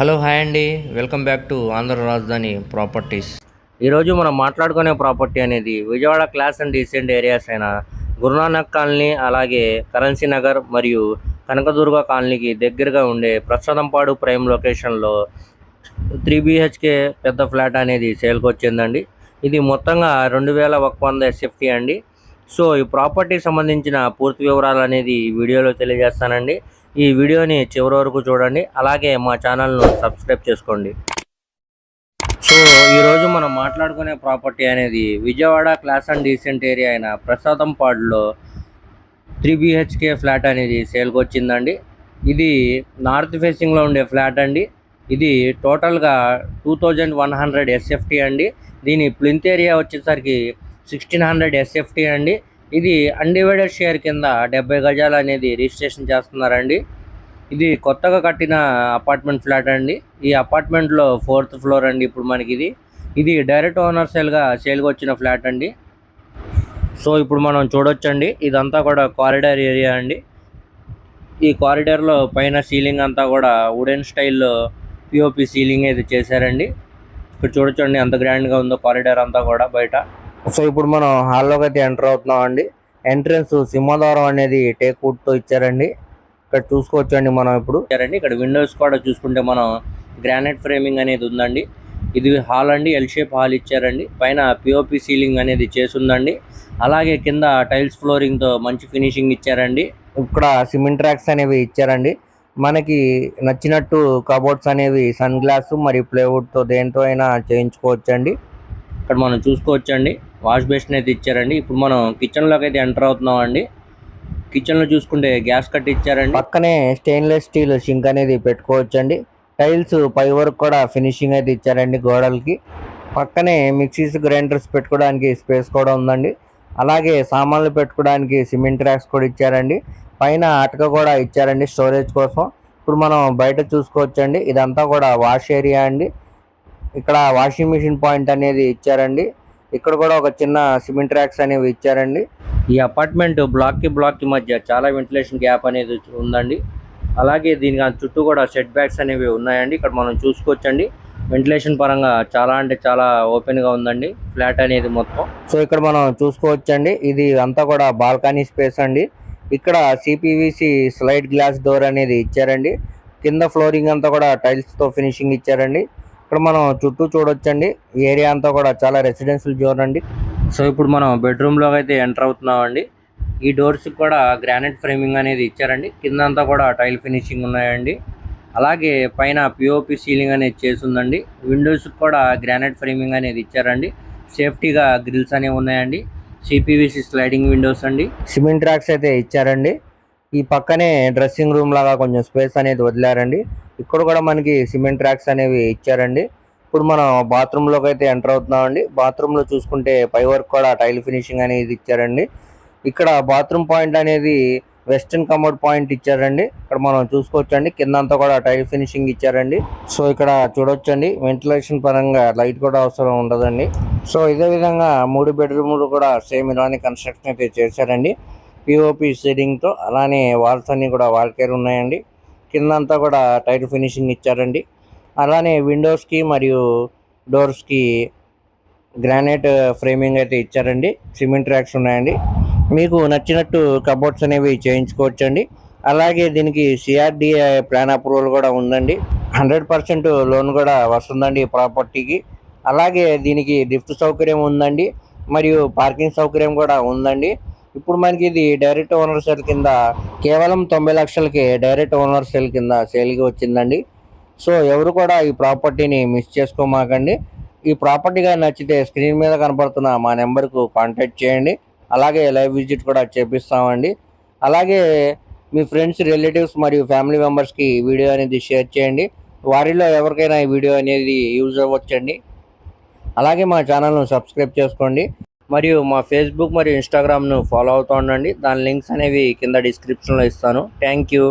Hello hi అండి. Welcome back to Andhra Rajadhani properties. ఈరోజు మనం మాట్లాడుకునే ప్రాపర్టీ అనేది Vijayawada class and decent areas అయిన గురునానక్ కాలనీ అలాగే కరెన్సీ నగర్ మరియు కనకదుర్గ కాలనీకి దగ్గరగా ఉండే ప్రసాదంపాడు ప్రైమ్ లొకేషన్లో త్రీ బీహెచ్కే పెద్ద ఫ్లాట్ అనేది సేల్కి వచ్చిందండి. ఇది మొత్తంగా రెండు వేల ఒక వంద ఎస్ఎఫ్టీ అండి. సో ఈ ప్రాపర్టీకి సంబంధించిన పూర్తి వివరాలు అనేది ఈ వీడియోలో తెలియజేస్తానండి. ఈ వీడియోని చివరి వరకు చూడండి. అలాగే మా ఛానల్ను సబ్స్క్రైబ్ చేసుకోండి. సో ఈరోజు మనం మాట్లాడుకునే ప్రాపర్టీ అనేది Vijayawada class and decent area అయిన ప్రసాదంపాడులో త్రీ బిహెచ్కే ఫ్లాట్ అనేది సేల్కి వచ్చిందండి. ఇది నార్త్ ఫేసింగ్లో ఉండే ఫ్లాట్ అండి. ఇది టోటల్గా two thousand one hundred SFT అండి. దీని ప్లింత్ ఏరియా వచ్చేసరికి సిక్స్టీన్ హండ్రెడ్ ఎస్ఎఫ్టీ అండి. ఇది అన్డివైడెడ్ షేర్ కింద డెబ్బై గజాలు అనేది రిజిస్ట్రేషన్ చేస్తున్నారండి. ఇది కొత్తగా కట్టిన అపార్ట్మెంట్ ఫ్లాట్ అండి. ఈ అపార్ట్మెంట్లో ఫోర్త్ ఫ్లోర్ అండి ఇప్పుడు మనకి ఇది ఇది డైరెక్ట్ ఓనర్ సేల్గా సేల్గా వచ్చిన ఫ్లాట్ అండి. సో ఇప్పుడు మనం చూడొచ్చండి. ఇదంతా కూడా కారిడార్ ఏరియా అండి. ఈ కారిడార్లో పైన సీలింగ్ అంతా కూడా వుడెన్ స్టైల్లో పిఓపి సీలింగ్ అయితే చేశారండి. ఇక్కడ చూడొచ్చండి ఎంత గ్రాండ్గా ఉందో కారిడార్ అంతా కూడా బయట. సో ఇప్పుడు మనం హాల్లోకి అయితే ఎంటర్ అవుతున్నాం అండి ఎంట్రన్స్ సింహద్వారం అనేది టేక్ వుడ్తో ఇచ్చారండి. ఇక్కడ చూసుకోవచ్చండి మనం ఇప్పుడు. ఇచ్చారండి. ఇక్కడ విండోస్ కూడా చూసుకుంటే మనం గ్రానైట్ ఫ్రేమింగ్ అనేది ఉందండి. ఇది హాల్ అండి. ఎల్ షేప్ హాల్ ఇచ్చారండి. పైన పిఓపి సీలింగ్ అనేది చేసుందండి. అలాగే కింద టైల్స్ ఫ్లోరింగ్తో మంచి ఫినిషింగ్ ఇచ్చారండి. ఇక్కడ సిమెంట్ ట్రాక్స్ అనేవి ఇచ్చారండి. మనకి నచ్చినట్టు కబోర్డ్స్ అనేవి సన్ గ్లాస్ మరియు ప్లేవుడ్తో దేంతో అయినా చేయించుకోవచ్చండి. ఇక్కడ మనం చూసుకోవచ్చండి. వాష్ బేసిన్ అయితే ఇచ్చారండి. ఇప్పుడు మనం కిచెన్లోకి అయితే ఎంటర్ అవుతున్నాం అండి కిచెన్లో చూసుకుంటే గ్యాస్ కట్ ఇచ్చారండి. పక్కనే స్టెయిన్లెస్ స్టీల్ షింక్ అనేది పెట్టుకోవచ్చండి. టైల్స్ పై వరకు కూడా ఫినిషింగ్ అయితే ఇచ్చారండి గోడలకి. పక్కనే మిక్సీస్ గ్రైండర్స్ పెట్టుకోవడానికి స్పేస్ కూడా ఉందండి. అలాగే సామాన్లు పెట్టుకోవడానికి సిమెంట్ ర్యాక్స్ కూడా ఇచ్చారండి. పైన అటక కూడా ఇచ్చారండి స్టోరేజ్ కోసం. ఇప్పుడు మనం బయట చూసుకోవచ్చండి. ఇదంతా కూడా వాష్ ఏరియా అండి. ఇక్కడ వాషింగ్ మిషన్ పాయింట్ అనేది ఇచ్చారండి. ఇక్కడ కూడా ఒక చిన్న సిమెంట్ ర్యాక్స్ అనేవి ఇచ్చారండి. ఈ అపార్ట్మెంట్ బ్లాక్కి బ్లాక్కి మధ్య చాలా వెంటిలేషన్ గ్యాప్ అనేది ఉందండి. అలాగే దీనికి ఆ చుట్టూ కూడా సెట్ బ్యాక్స్ అనేవి ఉన్నాయండి. ఇక్కడ మనం చూసుకోవచ్చండి. వెంటిలేషన్ పరంగా చాలా అంటే చాలా ఓపెన్గా ఉందండి. ఫ్లాట్ అనేది మొత్తం. సో ఇక్కడ మనం చూసుకోవచ్చండి. ఇది అంతా కూడా బాల్కనీ స్పేస్ అండి. ఇక్కడ సిపివిసి స్లైడ్ గ్లాస్ డోర్ అనేది ఇచ్చారండి. కింద ఫ్లోరింగ్ అంతా కూడా టైల్స్తో ఫినిషింగ్ ఇచ్చారండి. ఇక్కడ మనం చుట్టూ చూడొచ్చండి. ఏరియా అంతా కూడా చాలా రెసిడెన్షియల్ జోన్ అండి. సో ఇప్పుడు మనం బెడ్రూమ్లో అయితే ఎంటర్ అవుతున్నామండి. ఈ డోర్స్ కూడా గ్రానైట్ ఫ్రేమింగ్ అనేది ఇచ్చారండి. కింద అంతా కూడా టైల్ ఫినిషింగ్ ఉన్నాయండి. అలాగే పైన పిఓపి సీలింగ్ అనేది చేసి ఉందండి. విండోస్ కూడా గ్రానైట్ ఫ్రేమింగ్ అనేది ఇచ్చారండి. సేఫ్టీగా గ్రిల్స్ అనేవి ఉన్నాయండి. సిపివిసి స్లైడింగ్ విండోస్ అండి. సిమెంట్ ట్రాక్స్ అయితే ఇచ్చారండి. ఈ పక్కనే డ్రెస్సింగ్ రూమ్ లాగా కొంచెం స్పేస్ అనేది వదిలారండి. ఇక్కడ కూడా మనకి సిమెంట్ ట్రాక్స్ అనేవి ఇచ్చారండి. ఇప్పుడు మనం బాత్రూమ్లోకి అయితే ఎంటర్ అవుతున్నామండి. బాత్రూమ్లో చూసుకుంటే పై వరకు కూడా టైల్ ఫినిషింగ్ అనేది ఇచ్చారండి. ఇక్కడ బాత్రూమ్ పాయింట్ అనేది వెస్టర్న్ కమోడ్ పాయింట్ ఇచ్చారండి. ఇక్కడ మనం చూసుకోవచ్చండి. కింద అంతా కూడా టైల్ ఫినిషింగ్ ఇచ్చారండి. సో ఇక్కడ చూడొచ్చండి. వెంటిలేషన్ పరంగా లైట్ కూడా అవసరం ఉండదండి. సో ఇదే విధంగా మూడు బెడ్రూమ్లు కూడా సేమ్ ఇలానే కన్స్ట్రక్షన్ అయితే చేశారండి. పిఓపి సీలింగ్తో అలానే వాల్స్ అన్ని కూడా వాల్ కేర్ ఉన్నాయండి. కిందంతా కూడా టైల్ ఫినిషింగ్ ఇచ్చారండి. అలానే విండోస్కి మరియు డోర్స్కి గ్రానైట్ ఫ్రేమింగ్ అయితే ఇచ్చారండి. సిమెంట్ ర్యాక్స్ ఉన్నాయండి. మీకు నచ్చినట్టు కబోర్డ్స్ అనేవి చేయించుకోవచ్చండి. అలాగే దీనికి సిఆర్డిఏ ప్లాన్ అప్రూవల్ కూడా ఉందండి. హండ్రెడ్ పర్సెంట్ లోన్ కూడా వస్తుందండి ప్రాపర్టీకి. అలాగే దీనికి లిఫ్ట్ సౌకర్యం ఉందండి. మరియు పార్కింగ్ సౌకర్యం కూడా ఉందండి. ఇప్పుడు మనకి ఇది డైరెక్ట్ ఓనర్ సేల్ కింద కేవలం తొంభై లక్షలకి డైరెక్ట్ ఓనర్ సేల్ కింద సేల్కి వచ్చిందండి. సో ఎవరు కూడా ఈ ప్రాపర్టీని మిస్ చేసుకోమాకండి. ఈ ప్రాపర్టీ కానీ నచ్చితే స్క్రీన్ మీద కనపడుతున్న మా నెంబర్కు కాంటాక్ట్ చేయండి. అలాగే లైవ్ విజిట్ కూడా చేపిస్తామండి. అలాగే మీ ఫ్రెండ్స్ రిలేటివ్స్ మరియు ఫ్యామిలీ మెంబర్స్కి ఈ వీడియో అనేది షేర్ చేయండి. వారిలో ఎవరికైనా ఈ వీడియో అనేది యూజ్ అవ్వచ్చండి. అలాగే మా ఛానల్ను సబ్స్క్రైబ్ చేసుకోండి. మరియు మా ఫేస్బుక్ మరియు ఇన్స్టాగ్రామ్ను ఫాలో అవుతూ ఉండండి. దాని లింక్స్ అనేవి కింద డిస్క్రిప్షన్లో ఇస్తాను. Thank you